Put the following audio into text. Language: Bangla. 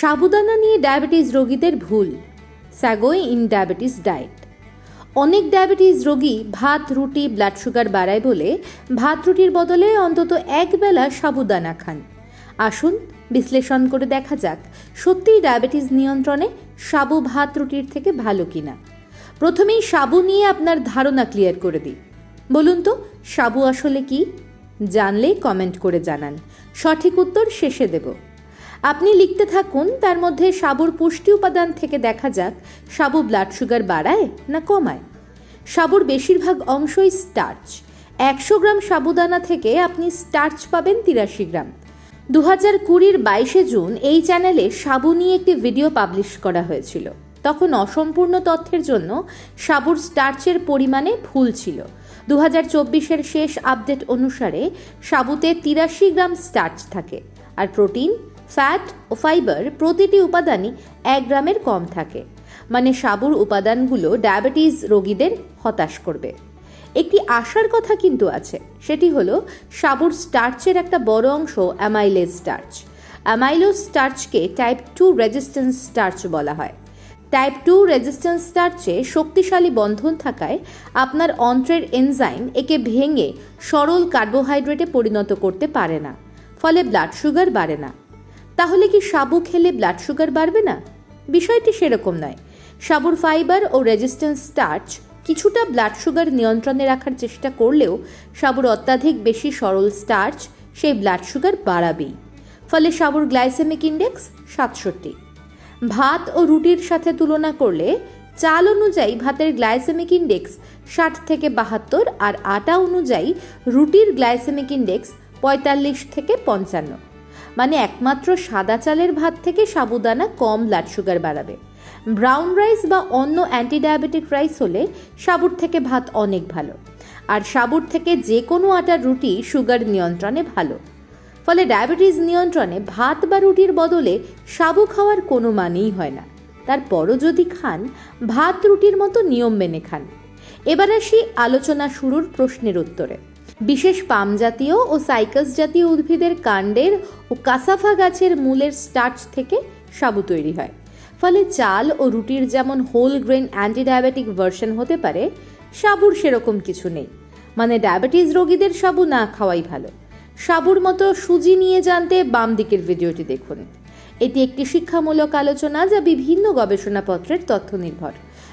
সাবুদানা নিয়ে ডায়াবেটিস রোগীদের ভুল। স্যাগোই ইন ডায়াবেটিস ডায়েট। অনেক ডায়াবেটিস রোগী ভাত, রুটি, ব্লাড সুগার বাড়ায় বলে ভাত, রুটির বদলে অন্তত একবেলা সাবুদানা খান। আসুন বিশ্লেষণ করে দেখা যাক সত্যিই ডায়াবেটিস নিয়ন্ত্রণে সাবু, ভাত, রুটির থেকে ভালো কিনা। প্রথমেই সাবু নিয়ে আপনার ধারণা ক্লিয়ার করে দিই। বলুন তো, সাবু আসলে কি? জানলেই কমেন্ট করে জানান। সঠিক উত্তর শেষে দেব। আপনি লিখতে থাকুন, তার মধ্যে সাবুর পুষ্টি উপাদান থেকে দেখা যাক, সাবু ব্লাড সুগার বাড়ায় না কমায়? সাবুর বেশিরভাগ অংশই স্টার্চ একশো গ্রাম সাবুদানা থেকে আপনি স্টার্চ পাবেন তিরাশি গ্রাম। দু হাজার কুড়ির বাইশে জুন এই চ্যানেলে সাবু নিয়ে একটি ভিডিও পাবলিশ করা হয়েছিল। তখন অসম্পূর্ণ তথ্যের জন্য সাবুর স্টার্চের পরিমাণে ভুল ছিল। দু হাজার চব্বিশের শেষ আপডেট অনুসারে সাবুতে তিরাশি গ্রাম স্টার্চ থাকে। আর প্রোটিন ফ্যাট ও ফাইবার প্রতিটি উপাদানই এক গ্রামের কম থাকে। মানে সাবুর উপাদানগুলো ডায়াবেটিস রোগীদের হতাশ করবে। একটি আশার কথা কিন্তু আছে, সেটি হলো সাবুর স্টার্চের একটা বড় অংশ অ্যামাইলেজ স্টার্চ। অ্যামাইলোজ স্টার্চকে টাইপ টু রেজিস্ট্যান্স স্টার্চ বলা হয়। টাইপ টু রেজিস্ট্যান্স স্টার্চে শক্তিশালী বন্ধন থাকায় আপনার অন্ত্রের এনজাইম একে ভেঙে সরল কার্বোহাইড্রেটে পরিণত করতে পারে না, ফলে ব্লাড সুগার বাড়ে না। তাহলে কি সাবু খেলে ব্লাড সুগার বাড়বে না? বিষয়টি সেরকম নয়। সাবুর ফাইবার ও রেজিস্ট্যান্স স্টার্চ কিছুটা ব্লাড সুগার নিয়ন্ত্রণে রাখার চেষ্টা করলেও সাবুর অত্যাধিক বেশি সরল স্টার্চ সেই ব্লাড সুগার বাড়াবেই। ফলে সাবুর গ্লাইসেমিক ইন্ডেক্স সাতষট্টি। ভাত ও রুটির সাথে তুলনা করলে চাল অনুযায়ী ভাতের গ্লাইসেমিক ইন্ডেক্স ষাট থেকে বাহাত্তর আর আটা অনুযায়ী রুটির গ্লাইসেমিক ইন্ডেক্স পঁয়তাল্লিশ থেকে পঞ্চান্ন। মানে একমাত্র সাদা চালের ভাত থেকে সাবুদানা কম ব্লাড সুগার বাড়াবে। ব্রাউন রাইস বা অন্য অ্যান্টি ডায়াবেটিক রাইস হলে সাবুর থেকে ভাত অনেক ভালো। আর সাবুর থেকে যে কোনো আটার রুটি সুগার নিয়ন্ত্রণে ভালো। ফলে ডায়াবেটিস নিয়ন্ত্রণে ভাত বা রুটির বদলে সাবু খাওয়ার কোনো মানেই হয় না। তারপরও যদি খান, ভাত রুটির মতো নিয়ম মেনে খান। এবার আসি আলোচনা শুরুর প্রশ্নের উত্তরে। বিশেষ পাম জাতীয় ও সাইকাস জাতীয় উদ্ভিদের কাণ্ডের ও কাসাফা গাছের মূলের স্টার্চ থেকে সাবু তৈরি হয়। ফলে চাল ও রুটির যেমন whole grain anti diabetic version হতে পারে, সাবুর সেরকম কিছু নেই। মানে ডায়াবেটিস রোগীদের সাবু না খাওয়াই ভালো। সাবুর মতো সুজি নিয়ে জানতে বাম দিকের ভিডিওটি দেখুন। এটি একটি শিক্ষামূলক আলোচনা যা বিভিন্ন গবেষণাপত্রের তথ্য নির্ভর।